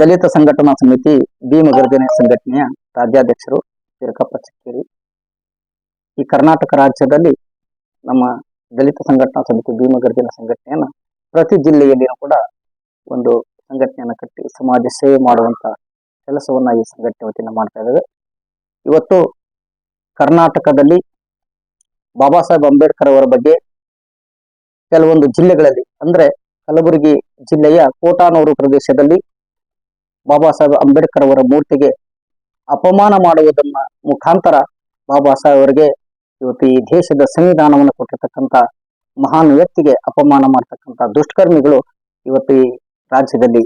ದಲಿತ ಸಂಘಟನಾ ಸಮಿತಿ, ಭೀಮಗರ್ಜನೆ ಸಂಘಟನೆಯ ರಾಜ್ಯಾಧ್ಯಕ್ಷರು ವೀರಕಪ್ಪ ಚಿಕ್ಕೇರಿ. ಈ ಕರ್ನಾಟಕ ರಾಜ್ಯದಲ್ಲಿ ನಮ್ಮ ದಲಿತ ಸಂಘಟನಾ ಸಮಿತಿ, ಭೀಮಗರ್ಜನ ಸಂಘಟನೆಯನ್ನ ಪ್ರತಿ ಜಿಲ್ಲೆಯಲ್ಲಿಯೂ ಕೂಡ ಒಂದು ಸಂಘಟನೆಯನ್ನು ಕಟ್ಟಿ ಸಮಾಜ ಸೇವೆ ಮಾಡುವಂತ ಕೆಲಸವನ್ನ ಈ ಸಂಘಟನೆ ವತಿಯಿಂದ ಮಾಡ್ತಾ ಇದ್ದೇವೆ. ಇವತ್ತು ಕರ್ನಾಟಕದಲ್ಲಿ ಬಾಬಾ ಸಾಹೇಬ್ ಅಂಬೇಡ್ಕರ್ ಅವರ ಬಗ್ಗೆ ಕೆಲವೊಂದು ಜಿಲ್ಲೆಗಳಲ್ಲಿ, ಅಂದ್ರೆ ಕಲಬುರಗಿ ಜಿಲ್ಲೆಯ ಕೋಟಾನೂರು ಪ್ರದೇಶದಲ್ಲಿ ಬಾಬಾ ಸಾಹೇಬ್ ಅಂಬೇಡ್ಕರ್ ಅವರ ಮೂರ್ತಿಗೆ ಅಪಮಾನ ಮಾಡುವುದನ್ನ ಮುಖಾಂತರ ಬಾಬಾ ಸಾಹೇಬ್ ಅವರಿಗೆ ಇವತ್ತು ಈ ದೇಶದ ಸಂವಿಧಾನವನ್ನು ಕೊಟ್ಟಿರ್ತಕ್ಕಂಥ ಮಹಾನ್ ವ್ಯಕ್ತಿಗೆ ಅಪಮಾನ ಮಾಡ್ತಕ್ಕಂಥ ದುಷ್ಕರ್ಮಿಗಳು ಇವತ್ತು ಈ ರಾಜ್ಯದಲ್ಲಿ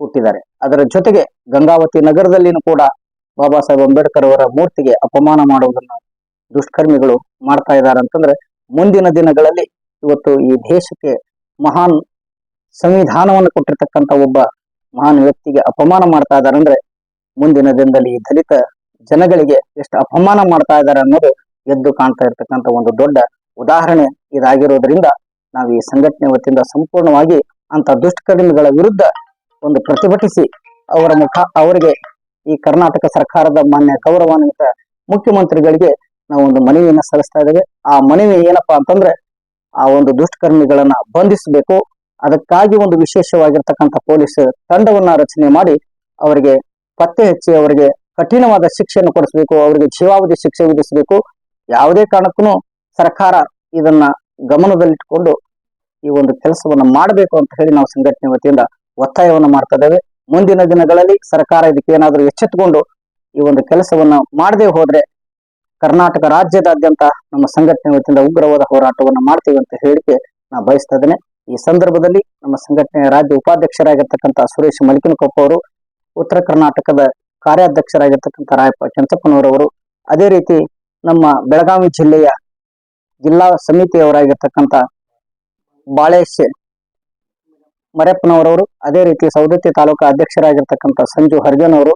ಹುಟ್ಟಿದ್ದಾರೆ ಅದರ ಜೊತೆಗೆ ಗಂಗಾವತಿ ನಗರದಲ್ಲಿನೂ ಕೂಡ ಬಾಬಾ ಸಾಹೇಬ್ ಅಂಬೇಡ್ಕರ್ ಅವರ ಮೂರ್ತಿಗೆ ಅಪಮಾನ ಮಾಡುವುದನ್ನ ದುಷ್ಕರ್ಮಿಗಳು ಮಾಡ್ತಾ ಇದ್ದಾರೆ ಅಂತಂದ್ರೆ ಮುಂದಿನ ದಿನಗಳಲ್ಲಿ ಇವತ್ತು ಈ ದೇಶಕ್ಕೆ ಮಹಾನ್ ಸಂವಿಧಾನವನ್ನು ಕೊಟ್ಟಿರ್ತಕ್ಕಂಥ ಒಬ್ಬ ಮಹಾನ್ ವ್ಯಕ್ತಿಗೆ ಅಪಮಾನ ಮಾಡ್ತಾ ಇದ್ದಾರೆ ಅಂದ್ರೆ ಮುಂದಿನ ದಿನದಲ್ಲಿ ಈ ದಲಿತ ಜನಗಳಿಗೆ ಎಷ್ಟು ಅಪಮಾನ ಮಾಡ್ತಾ ಇದ್ದಾರೆ ಅನ್ನೋದು ಎದ್ದು ಕಾಣ್ತಾ ಇರ್ತಕ್ಕಂಥ ಒಂದು ದೊಡ್ಡ ಉದಾಹರಣೆ ಇದಾಗಿರೋದ್ರಿಂದ ನಾವು ಈ ಸಂಘಟನೆ ವತಿಯಿಂದ ಸಂಪೂರ್ಣವಾಗಿ ಅಂತ ದುಷ್ಕರ್ಮಿಗಳ ವಿರುದ್ಧ ಒಂದು ಪ್ರತಿಭಟಿಸಿ ಅವರ ಮುಖ, ಅವರಿಗೆ ಈ ಕರ್ನಾಟಕ ಸರ್ಕಾರದ ಮಾನ್ಯ ಗೌರವಾನ್ವಿತ ಮುಖ್ಯಮಂತ್ರಿಗಳಿಗೆ ನಾವು ಒಂದು ಮನವಿಯನ್ನ ಸಲ್ಲಿಸ್ತಾ ಇದ್ದೇವೆ. ಆ ಮನವಿ ಏನಪ್ಪಾ ಅಂತಂದ್ರೆ ಆ ಒಂದು ದುಷ್ಕರ್ಮಿಗಳನ್ನ ಬಂಧಿಸಬೇಕು ಅದಕ್ಕಾಗಿ ಒಂದು ವಿಶೇಷವಾಗಿರ್ತಕ್ಕಂಥ ಪೊಲೀಸ್ ತಂಡವನ್ನ ರಚನೆ ಮಾಡಿ ಅವರಿಗೆ ಪತ್ತೆ ಹಚ್ಚಿ ಅವರಿಗೆ ಕಠಿಣವಾದ ಶಿಕ್ಷೆಯನ್ನು ಕೊಡಿಸಬೇಕು, ಅವರಿಗೆ ಜೀವಾವಧಿ ಶಿಕ್ಷೆ ವಿಧಿಸಬೇಕು. ಯಾವುದೇ ಕಾರಣಕ್ಕೂ ಸರ್ಕಾರ ಇದನ್ನ ಗಮನದಲ್ಲಿಟ್ಟುಕೊಂಡು ಈ ಒಂದು ಕೆಲಸವನ್ನ ಮಾಡಬೇಕು ಅಂತ ಹೇಳಿ ನಾವು ಸಂಘಟನೆ ವತಿಯಿಂದ ಒತ್ತಾಯವನ್ನ ಮಾಡ್ತಾ ಮುಂದಿನ ದಿನಗಳಲ್ಲಿ ಸರ್ಕಾರ ಇದಕ್ಕೆ ಏನಾದರೂ ಎಚ್ಚೆತ್ತುಕೊಂಡು ಈ ಒಂದು ಕೆಲಸವನ್ನ ಮಾಡದೆ ಹೋದ್ರೆ ಕರ್ನಾಟಕ ರಾಜ್ಯದಾದ್ಯಂತ ನಮ್ಮ ಸಂಘಟನೆ ವತಿಯಿಂದ ಉಗ್ರವಾದ ಹೋರಾಟವನ್ನ ಮಾಡ್ತೀವಿ ಅಂತ ಹೇಳಿಕೆ ನಾ ಬಯಸ್ತಾ ಈ ಸಂದರ್ಭದಲ್ಲಿ ನಮ್ಮ ಸಂಘಟನೆಯ ರಾಜ್ಯ ಉಪಾಧ್ಯಕ್ಷರಾಗಿರ್ತಕ್ಕಂಥ ಸುರೇಶ್ ಮಲಿಕನಕೊಪ್ಪ ಅವರು, ಉತ್ತರ ಕರ್ನಾಟಕದ ಕಾರ್ಯಾಧ್ಯಕ್ಷರಾಗಿರ್ತಕ್ಕಂಥ ರಾಯಪ್ಪ ಕೆಂಚಪ್ಪನವರವರು, ಅದೇ ರೀತಿ ನಮ್ಮ ಬೆಳಗಾವಿ ಜಿಲ್ಲೆಯ ಜಿಲ್ಲಾ ಸಮಿತಿಯವರಾಗಿರ್ತಕ್ಕಂಥ ಬಾಳೇಶ್ ಮರೆಪ್ಪನವರವರು, ಅದೇ ರೀತಿ ಸೌದತ್ತಿ ತಾಲೂಕು ಅಧ್ಯಕ್ಷರಾಗಿರ್ತಕ್ಕಂಥ ಸಂಜು ಹರ್ಜನ್ ಅವರು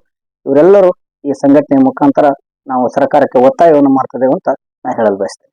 ಇವರೆಲ್ಲರೂ ಈ ಸಂಘಟನೆಯ ಮುಖಾಂತರ ನಾವು ಸರ್ಕಾರಕ್ಕೆ ಒತ್ತಾಯವನ್ನು ಮಾಡ್ತಿದ್ದೇವೆ ಅಂತ ನಾನು ಹೇಳಲು ಬಯಸ್ತೇನೆ.